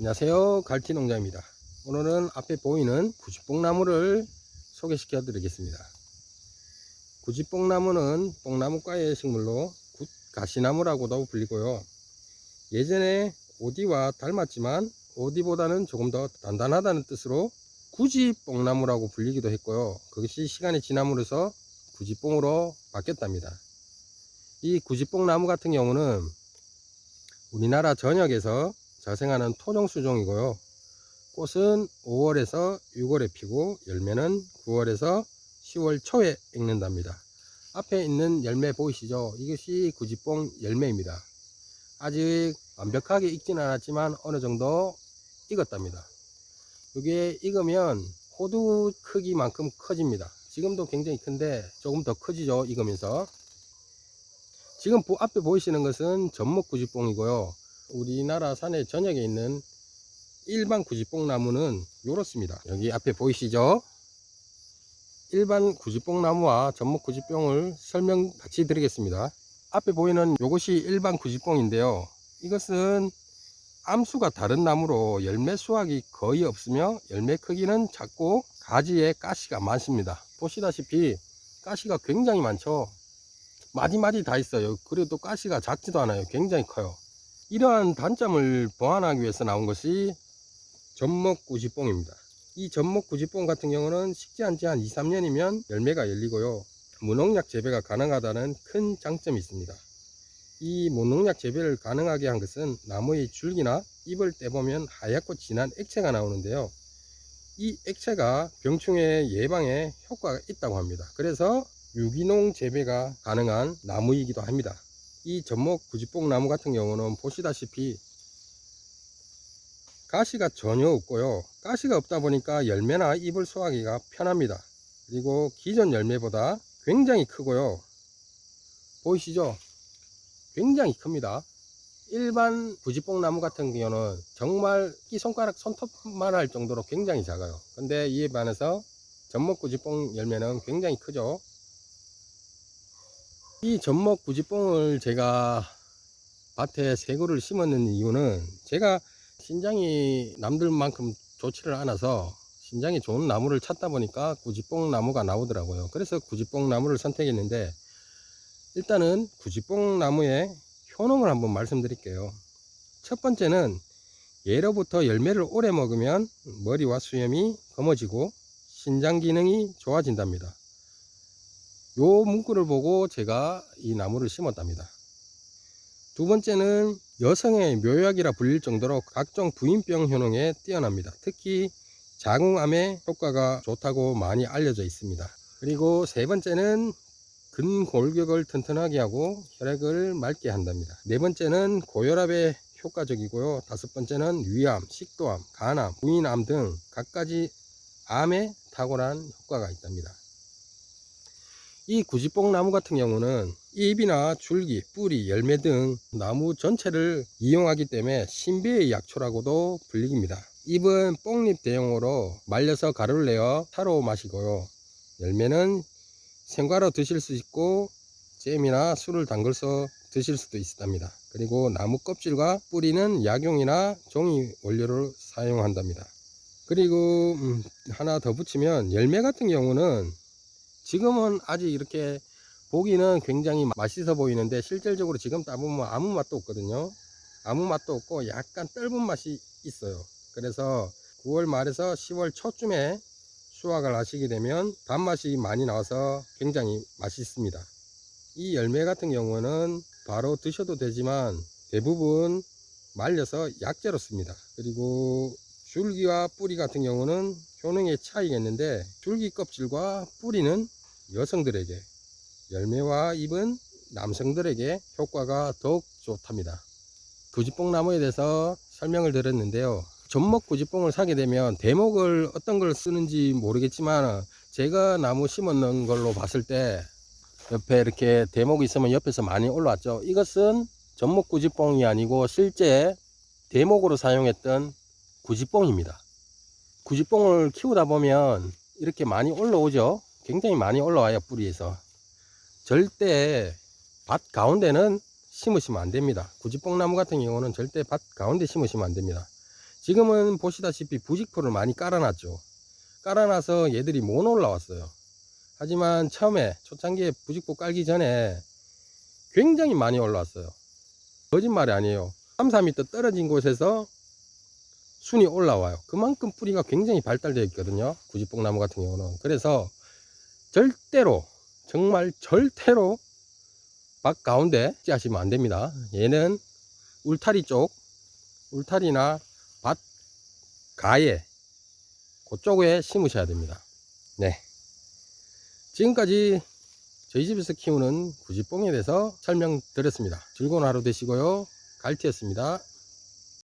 안녕하세요. 갈티농장입니다. 오늘은 앞에 보이는 구지뽕나무를 소개시켜 드리겠습니다. 구지뽕나무는 뽕나무과의 식물로 굿가시나무라고도 불리고요. 예전에 오디와 닮았지만 오디보다는 조금 더 단단하다는 뜻으로 구지뽕나무라고 불리기도 했고요. 그것이 시간이 지남으로써 구지뽕으로 바뀌었답니다. 이 구지뽕나무 같은 경우는 우리나라 전역에서 자생하는 토종수종이고요. 꽃은 5월에서 6월에 피고 열매는 9월에서 10월 초에 익는답니다. 앞에 있는 열매 보이시죠? 이것이 구지뽕 열매입니다. 아직 완벽하게 익지는 않았지만 어느 정도 익었답니다. 이게 익으면 호두 크기만큼 커집니다. 지금도 굉장히 큰데 조금 더 커지죠. 익으면서. 지금 보- 앞에 보이시는 것은 전목 구지뽕이고요. 우리나라 산의 전역에 있는 일반 구지뽕 나무는 이렇습니다. 여기 앞에 보이시죠? 일반 구지뽕 나무와 전목 구지뽕을 설명 같이 드리겠습니다. 앞에 보이는 이것이 일반 구지뽕인데요. 이것은 암수가 다른 나무로 열매 수확이 거의 없으며 열매 크기는 작고 가지에 가시가 많습니다. 보시다시피 가시가 굉장히 많죠. 마디마디 다 있어요. 그래도 가시가 작지도 않아요. 굉장히 커요. 이러한 단점을 보완하기 위해서 나온 것이 전목구지뽕입니다. 이 전목구지뽕 같은 경우는 식지 않지 한 2, 3년이면 열매가 열리고요. 무농약 재배가 가능하다는 큰 장점이 있습니다. 이 무농약 재배를 가능하게 한 것은 나무의 줄기나 잎을 떼보면 하얗고 진한 액체가 나오는데요. 이 액체가 병충해 예방에 효과가 있다고 합니다. 그래서 유기농 재배가 가능한 나무이기도 합니다. 이 전목 구지뽕 나무 같은 경우는 보시다시피 가시가 전혀 없고요. 가시가 없다 보니까 열매나 잎을 수확하기가 편합니다. 그리고 기존 열매보다 굉장히 크고요. 보이시죠? 굉장히 큽니다. 일반 구지뽕 나무 같은 경우는 정말 이 손가락 손톱만 할 정도로 굉장히 작아요. 근데 이에 반해서 전목 구지뽕 열매는 굉장히 크죠. 이 전목 구지뽕을 제가 밭에 세 그루를 심었는 이유는 제가 신장이 남들만큼 좋지를 않아서 신장이 좋은 나무를 찾다 보니까 구지뽕 나무가 나오더라고요. 그래서 구지뽕 나무를 선택했는데 일단은 구지뽕 나무의 효능을 한번 말씀드릴게요. 첫 번째는 예로부터 열매를 오래 먹으면 머리와 수염이 검어지고 신장 기능이 좋아진답니다. 요 문구를 보고 제가 이 나무를 심었답니다. 두 번째는 여성의 묘약이라 불릴 정도로 각종 부인병 효능에 뛰어납니다. 특히 자궁암에 효과가 좋다고 많이 알려져 있습니다. 그리고 세 번째는 근골격을 튼튼하게 하고 혈액을 맑게 한답니다. 네 번째는 고혈압에 효과적이고요. 다섯 번째는 위암, 식도암, 간암, 부인암 등 각가지 암에 탁월한 효과가 있답니다. 이 구지뽕 나무 같은 경우는 잎이나 줄기, 뿌리, 열매 등 나무 전체를 이용하기 때문에 신비의 약초라고도 불리깁니다. 잎은 뽕잎 대용으로 말려서 가루를 내어 타로 마시고요. 열매는 생과로 드실 수 있고 잼이나 술을 담글서 드실 수도 있답니다. 그리고 나무 껍질과 뿌리는 약용이나 종이 원료로 사용한답니다. 그리고 음, 하나 더 붙이면 열매 같은 경우는 지금은 아직 이렇게 보기는 굉장히 맛있어 보이는데 실질적으로 지금 따보면 아무 맛도 없거든요. 아무 맛도 없고 약간 떫은 맛이 있어요. 그래서 9월 말에서 10월 초쯤에 수확을 하시게 되면 단맛이 많이 나와서 굉장히 맛있습니다. 이 열매 같은 경우는 바로 드셔도 되지만 대부분 말려서 약재로 씁니다. 그리고 줄기와 뿌리 같은 경우는 효능의 차이가 있는데 줄기 껍질과 뿌리는 여성들에게 열매와 잎은 남성들에게 효과가 더욱 좋답니다. 구지뽕 나무에 대해서 설명을 드렸는데요. 전목 구지뽕을 사게 되면 대목을 어떤 걸 쓰는지 모르겠지만 제가 나무 심었는 걸로 봤을 때 옆에 이렇게 대목이 있으면 옆에서 많이 올라왔죠. 이것은 전목 구지뽕이 아니고 실제 대목으로 사용했던 구지뽕입니다. 구지뽕을 키우다 보면 이렇게 많이 올라오죠. 굉장히 많이 올라와요 뿌리에서. 절대 밭 가운데는 심으시면 안 됩니다. 구지뽕나무 같은 경우는 절대 밭 가운데 심으시면 안 됩니다. 지금은 보시다시피 부직포를 많이 깔아놨죠. 깔아놔서 얘들이 못 올라왔어요. 하지만 처음에 초창기에 부직포 깔기 전에 굉장히 많이 올라왔어요. 거짓말이 아니에요. 3, 4m 떨어진 곳에서 순이 올라와요. 그만큼 뿌리가 굉장히 발달되어 있거든요. 구지뽕나무 같은 경우는. 그래서 절대로, 정말 절대로 밭 가운데 찌하시면 안 됩니다. 얘는 울타리 쪽, 울타리나 밭 가에, 그쪽에 심으셔야 됩니다. 네. 지금까지 저희 집에서 키우는 구지뽕에 대해서 설명드렸습니다. 즐거운 하루 되시고요. 갈티였습니다.